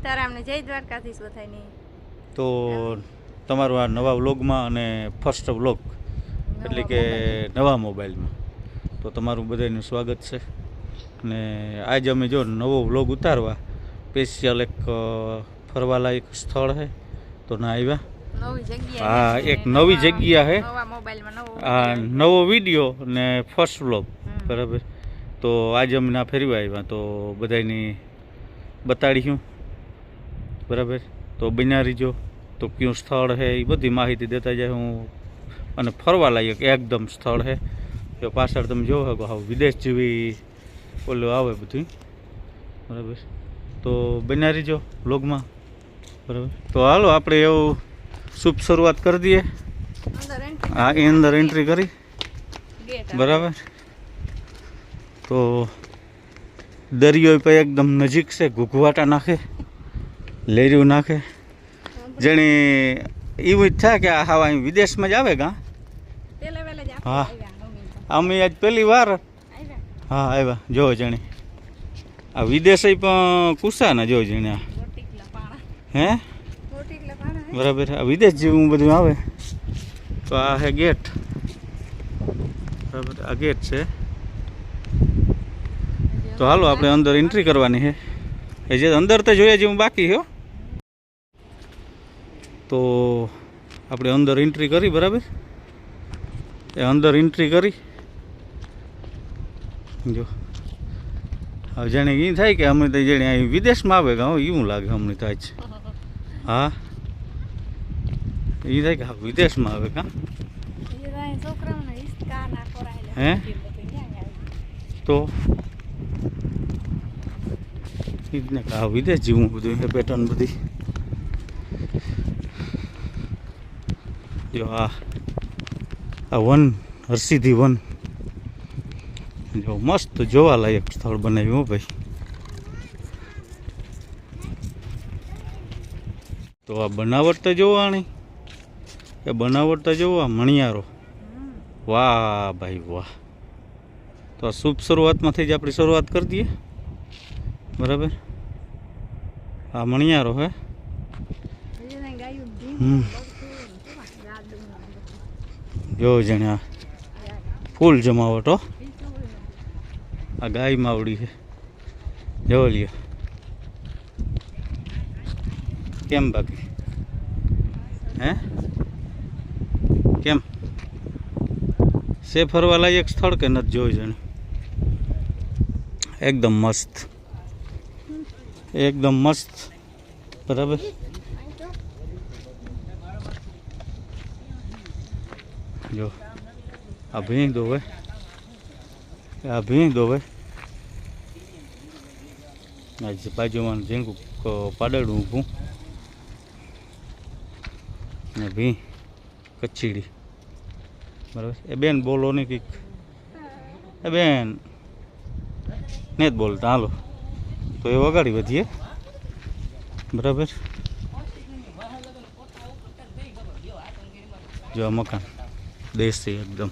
સીતારામ ને જય દ્વારકાધીશ બધાયને. તો તમારું આ નવા વ્લોગમાં અને ફર્સ્ટ વ્લોગ એટલે કે નવા મોબાઈલમાં. તો તમારું બધાનું સ્વાગત છે. અને આજ અમે જો નવો વ્લોગ ઉતારવા સ્પેશિયલ એક ફરવાલાયક સ્થળ છે. તો ના આવ્યા? હા, એક નવી જગ્યા હે. હા નવો વીડિયો ને ફર્સ્ટ વ્લોગ બરાબર. તો આજે અમે ના ફેરવા આવ્યા. તો બધાની બતાડીશું. બરાબર? તો બન્યા જો તો કયું સ્થળ છે એ બધી માહિતી દેતા જાય હું અને ફરવા લાયક એકદમ સ્થળ છે તો પાછળ તમે જોવો શકો હા વિદેશ જેવી ઓલું આવે બધું બરાબર? તો બન્યા જો બ્લોગમાં બરાબર? તો હાલો આપણે એવું શુભ શરૂઆત કરી દઈએ. હા આ એ અંદર એન્ટ્રી કરી. બરાબર? તો દરિયો પણ એકદમ નજીક છે ઘૂઘવાટા નાખે. લેર્યું નાખે? જેણી એવું જ થાય કે આ હાવ અહીં વિદેશમાં જ આવે જ હા. અમે આજ પહેલી વાર? હા આવ્યા. જો જણી. આ વિદેશ પણ કુસાના જો જણી. હે? બરાબર. આ વિદેશ જેવું બધું આવે. તો આ હે ગેટ. બરાબર. આ ગેટ છે. તો હાલો આપણે અંદર એન્ટ્રી કરવાની છે એ જે અંદર તો જોઈએ જેવું બાકી હો. તો આપણે અંદર એન્ટ્રી કરી, બરાબર? એ અંદર એન્ટ્રી કરી. જો. હવે જાણે એ થાય કે અમે તો જાણે અહીં વિદેશમાં આવે કે હવે એવું લાગે અમને તો આજ. હા? એ થાય કે વિદેશમાં આવે કાં. હે? તો? એ જ ને કે હા, વિદેશ જેવું બધું પેટર્ન બધી. જો આ આ વન હરસિદ્ધિ વન. જો મસ્ત જોવાલાયક સ્થળ બનાવ્યું હો ભાઈ. તો આ બનાવટ તો જોવાની. એ બનાવટ તો જોવા મણિયારો. વાહ ભાઈ વાહ. તો આ શુભ શરૂઆતમાંથી જ આપણી શરૂઆત કરી દઈએ. બરાબર? આ મણિયારો હે. હમ. બગસું, કેવા ગાડું ને બધું. જો જણ્યા ફૂલ જમાવટ, હો. બીજું હોય ને. આ ગાય માવડી છે. જો લ્યો. કેમ બાકી? હે? કેમ? છે ફરવા લાયક સ્થળ કે નથી જોઈ જણે? એકદમ મસ્ત. એકદમ મસ્ત. બરાબર જો આ ભીંગ દોવે આ ભીંગ દોવે બાજુમાં ઝીંકું પાડળું ઊભું. ને ભી કચીડી બરાબર એ બેન બોલો ને કંઈક. એ બેન ને જ બોલતા, હાલો. તો એ વગાડી વધીએ. બરાબર? જો આ મકાન દેશી એકદમ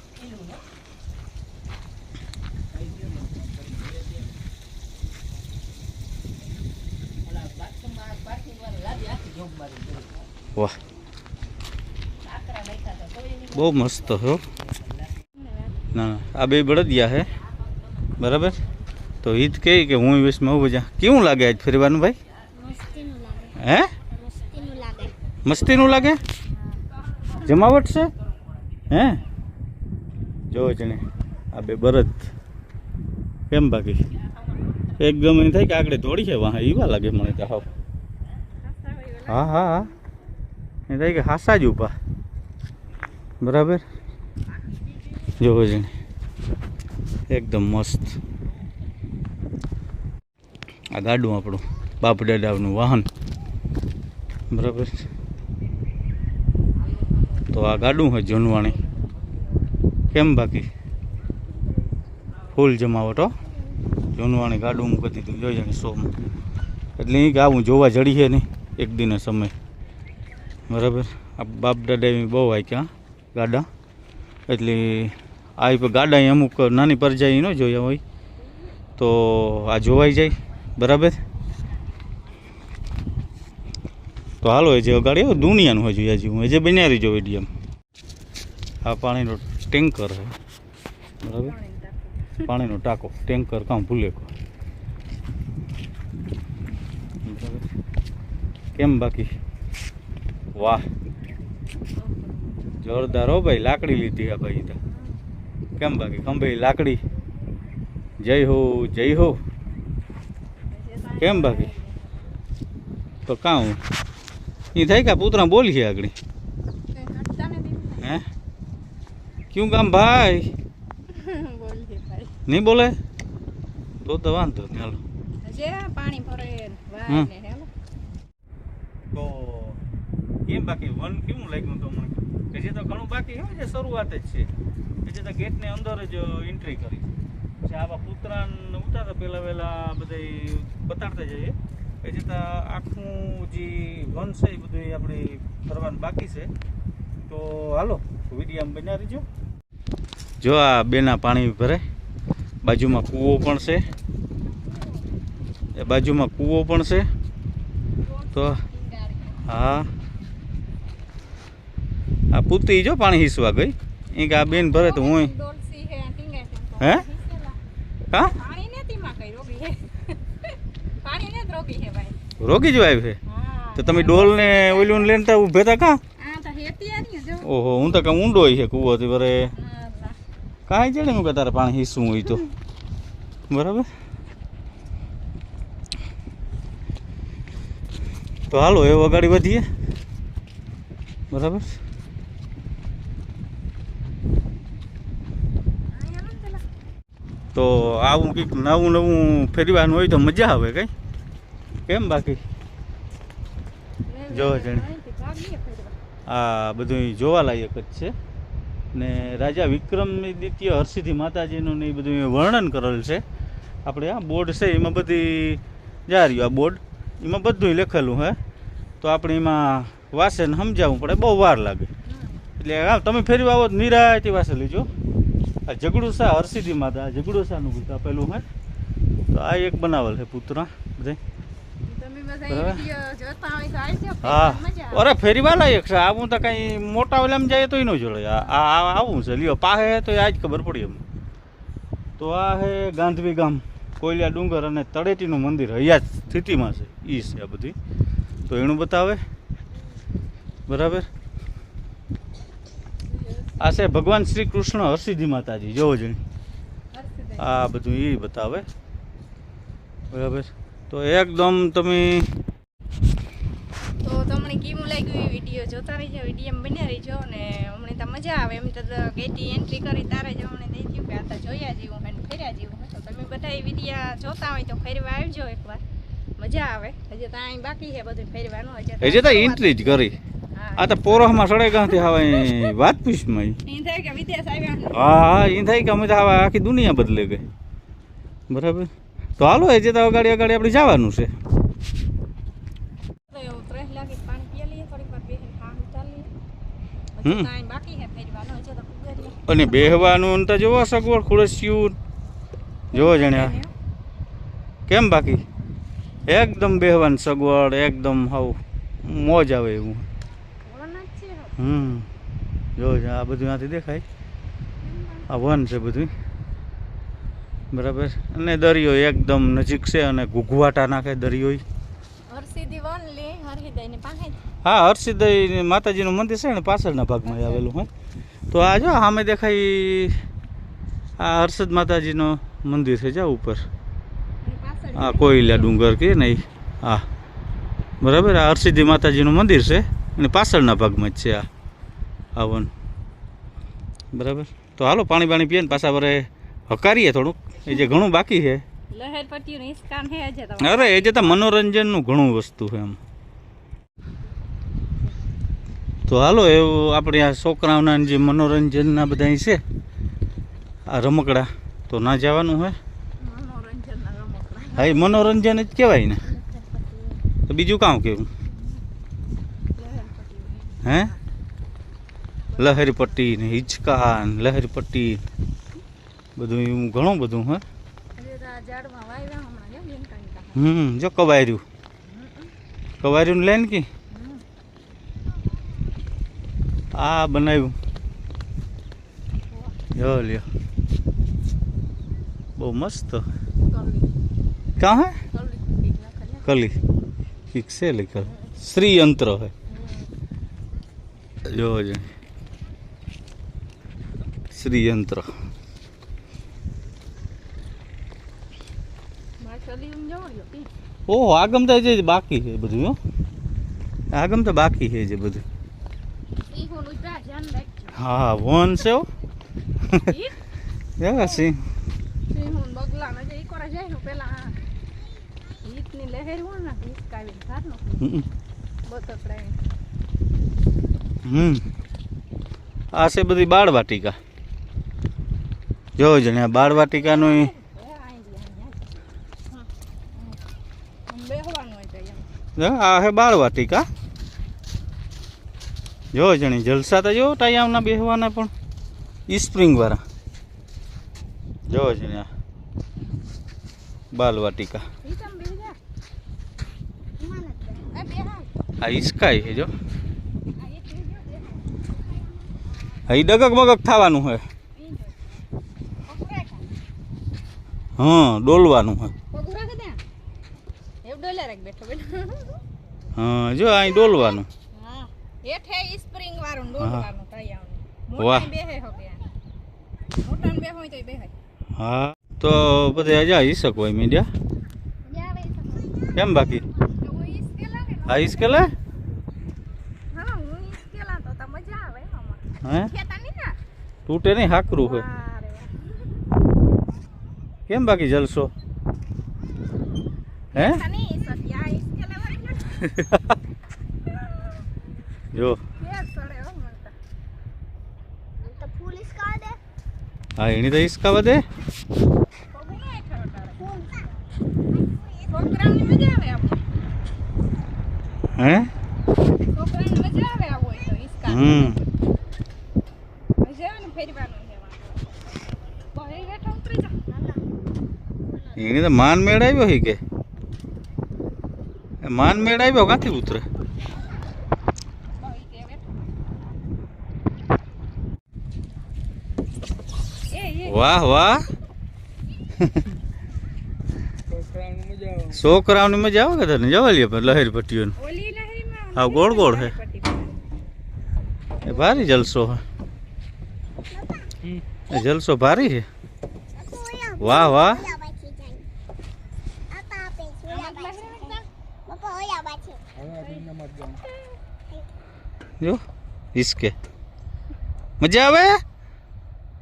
વાહ બહુ મસ્ત હો. ના આ બે બળદિયા હે. બરાબર? તો ઈદ કહે કે હું વિશમાં ઊભો જા. કેવું લાગે આજ ફરવાનું ભાઈ? હે? મસ્તીનું લાગે? જમાવટ છે? હે? જો જણે આ બે બરત કેમ બાકી? એકદમ એમ થાય કે આગળ દોડી છે વાહ એવા લાગે મને તો હા હા હા. એ થાય કે હાસા જ ઊભા. બરાબર? જોવો જણે એકદમ મસ્ત. આ ગાડું આપણું, બાપ દાદાનું વાહન. બરાબર? તો આ ગાડું હોય જૂનવાણી. કેમ બાકી? ફૂલ જમાવટો જૂનવાણી ગાડું મૂકી દીધું. જોઈ જાણે શોમાં એટલે એ આવું જોવા જડી છે નહીં. એક દિને સમય. બરાબર? આ બાપ દાદા બહુ હોય ક્યાં ગાડા. એટલે આ ગાડા અમુક નાની પરજાઈ ન જોયા હોય. તો આ જોવાઈ જાય. બરાબર? તો હાલો, એ જે અગાડી દુનિયાનું દુનિયાનું હજુ હજી. હું એ જે બન્યા રહીજો વિડીયમ. આ પાણીનો ટેન્કર બરાબર? પાણીનો ટાંકો. ટેન્કર કામ ભૂલે કો કેમ બાકી? વાહ. જોરદાર હો ભાઈ લાકડી લીધી આ ભાઈ કેમ બાકી ખંભે લાકડી? જય હો જય હો. કેમ બાકી? તો કાં એ થાય ગયા પુતરા બોલી છે આગળ. હે? ક્યું કામ ભાઈ? નહીં બોલે? તો તો વાંધો ચાલો પાણી ભરે તો કેમ બાકી વન કેવું લાગ્યું તમને? બાકી હોય જે શરૂઆત જ છે. જે તો ગેટની અંદર જ એન્ટ્રી કરી. છે આવા પુતરાન ઉતારતા પહેલાં વહેલાં બધા બતાડતા જઈએ. કે જે તો આખું જે વન છે એ બધું આપણે ફરવાનું બાકી છે. તો હાલો વીડિયો બન્યા રહીજો. જો આ બેના પાણી ભરે. બાજુમાં કૂવો પણ છે. એ બાજુમાં કૂવો પણ છે. તો હા. આ પૂતી જો પાણી હીસવા ગઈ. એ કે આ બેન ભરે તો હું હે. હે? રોગી જ રોકી જ આવી છે તો તમે ડોલ ને ઓલું લઈને તા ઊભે તા કા? ઓહો હું તો કાં ઊંડો છે કૂવોથી ભરે બરે કાંઈ ચડે હું કે તારે પાણી હીસવું હોય તો? બરાબર? તો હાલો એ વગાડી વધીએ. બરાબર અહીંયા નથી પેલા. તો આવું કંઈક નવું નવું ફેરવાનું હોય તો મજા આવે કઈ? કેમ બાકી? જો જણ. આ બધું જોવાલાયક જ છે. ને રાજા વિક્રમ દ્વિતીય હરસિદ્ધિ માતાજીનું ને એ બધું વર્ણન કરેલ છે. આપણે આ બોર્ડ છે, એમાં બધી જા રહ્યું આ બોર્ડ. એમાં બધું લખેલું હે. તો આપણે એમાં વાસે સમજાવવું પડે, બહુ વાર લાગે. એટલે, હા, તમે ફેરવા આવો નિરાયતી વાસે લેજો. આ જગડુસા હરસિદ્ધિ માતા જગડુસાનું બધું આપેલું હે? તો આ એક બનાવેલ છે પુત્ર. બધા હા. અરે ફેરીવા લાયક છે આવું તો કઈ મોટા ઓલામાં જાય તો ન જોડે આ આવું છે. લ્યો પાહે તો આજ ખબર પડી એમ. તો આ હે ગાંધવી ગામ કોયલિયા ડુંગર અને તળેટીનું મંદિર. અહીંયા સ્થિતિમાં છે. ઈ છે આ બધી. તો એનું બતાવે. બરાબર? આ છે ભગવાન શ્રી કૃષ્ણ હરસિદ્ધિ માતાજી. જોવો જોઈએ આ બધું એ બતાવે. બરાબર? તો એકદમ તમે તો તમને કેવું લાગ્યું એ વીડિયો? જોતા રહીજો. વીડિયો બન્યા રહીજો અને અમને તો મજા આવે. એમ તો ગેટી એન્ટ્રી કરી તારે જ અમને થઈ ગયું કે આ તો જોયા જેવું હે ને ફેર્યા જેવું તો તમે બધા એ વિડીયા જોતા હોય તો ફેરવા આવજો એકવાર. મજા આવે. હજી તો અહીં બાકી છે બધું ફેરવાનું. હજી હજી તો એન્ટ્રી જ કરી. આ તો પોરહમાં સડે ગાંથી હવે વાત વિદેશ આવ્યા હા. હા એ થાય કે અમે તો હવે આખી દુનિયા બદલે ગઈ. બરાબર? તો હાલો એ જે તો અગાડી અગાડી આપણે જવાનું છે. અને બેહવાનું તો જોવો સગવડ ખુરશિયું. જોવો જણ્યા. કેમ બાકી? એકદમ બેહવાની સગવડ એકદમ હાવ મોજ આવે એવું. હમ. જો આ બધું આથી દેખાય. આ વન છે બધું બરાબર. અને દરિયો એકદમ નજીક છે અને ઘૂઘવાટા નાખે દરિયો હા હર્ષિદય માતાજીનું મંદિર છે ને પાછળના ભાગમાં આવેલું હોય. તો આ જો સામે દેખાય આ હર્ષદ માતાજીનું મંદિર છે જા ઉપર. આ કોયલા ડુંગર કે નહીં. હા. બરાબર આ હરસિદ્ધિ માતાજીનું મંદિર છે. અને પાછળના ભાગમાં જ છે આ. આ વન. બરાબર? તો હાલો પાણી પાણી પીએ ને પાછા વરે હકારીએ થોડુંક. એ જે ઘણું બાકી છે. અરે એ જે મનોરંજનનું ઘણું વસ્તુ છે એમ. તો હાલો એવું આપણે આ છોકરાઓના જે મનોરંજનના બધા છે આ રમકડા. તો ના જવાનું હોય? હા એ મનોરંજન જ કહેવાય ને. તો બીજું કામ કેવું? પટ્ટીયું હે લહેરી પટ્ટી ને હિંચકા ને લહેરી પટ્ટી બધું એવું ઘણું બધું હે હજે તો આ ઝાડમાં વાવ્યા હમણાં જો બેન કાંઈ કાંઈ. હમ જો કવાયર્યું કવાયર્યું લઈને કે હમ. આ બનાવ્યું જો લ્યો બહુ મસ્ત ક્યાં હે કલી ઠીક છે લીકલ શ્રી યંત્ર હે જો શ્રીયંત્ર શ્રી ઓહો આગમ તો જે બાકી છે બધું હો. આગમ તો બાકી છે જે બધું. હા વન છે હો. એવા સી હમ. હમ. આ છે બધી બાળ વાટિકા જો જણે આ બાળ વાટિકાનું આ હે બાળ વાટિકા જો જણી જલસા તો જો ટાયામના બેહવાના પણ. ઈ સ્પ્રિંગ વાળા જો. જણી આ બાલ વાટિકા આ ઈસ્કાઈ છે જો. ઈ ડગક મગક થવાનું છે હા ડોલવાનું હોય. હા જો અહીં ડોલવાનું. હેઠે સ્પ્રિંગ વાળું હા. ડોલવાનું વાહ. હા તો બધે અજા હઈ શકો મીડિયા. કેમ બાકી? હું આ ઈસ્કેલે? હા હું ઈ સ્કેલા તો તો મજા આવે આમાં હે? તૂટે નહીં હાકરું હોય. કેમ બાકી જલસો? હે? જો. હો એની તો હિસકા વધે. હે? હમ મજા આવે ને ફેરવાનું છે વાંધો. બહે બેઠા ઉતરી જા એની તો માન મેળ આવ્યો હી કે એ માન મેળ આવ્યો ક્યાંથી ઉતરે બહી તે બેઠા એ એ વાહ વાહ છોકરાઓની મજા આવે કે તને જવા લે પણ લહેર પટ્ટીઓને ઓલી લહેરીમાં હા, ગોળ ગોળ હે. પટ્ટી પર. એ ભારી જલસો હે એ જલસો ભારી છે વાહ વાહ જો ઈસકે મજા આવે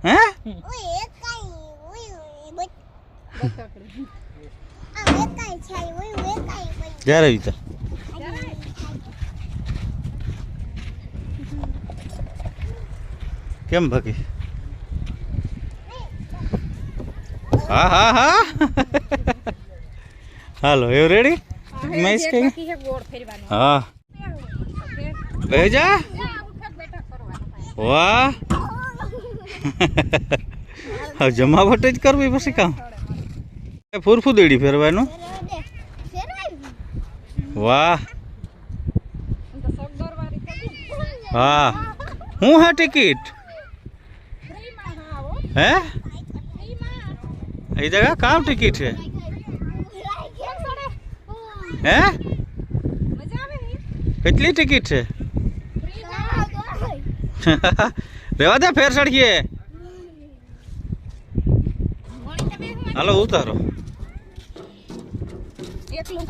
હે બકકડી. જ્યારે વિતા કેમ બાકી હા હા હા હાલો એવું રેડી આ મેં એક કઈ બાકી છે ગોળ ફેરવાનું. હા બે જા આ ઉઠક બેઠક કરવાનું. વાહ હવે જમાવટ જ કરવી પછી કામ એ ફૂરફૂ દેડી ફેરવાનું વાહ આમ તો સગદરવાળી થતી. હા હું હા ટિકિટ ફ્રીમાં હા હો. હે ફ્રીમાં. એ જગા કામ ટિકિટ છે કેમ સડે? હે? મજા આવે ને? કેટલી ટિકિટ છે. રેવા દે ફેર બેસવાનું. હાલો ઉતારો. એકલું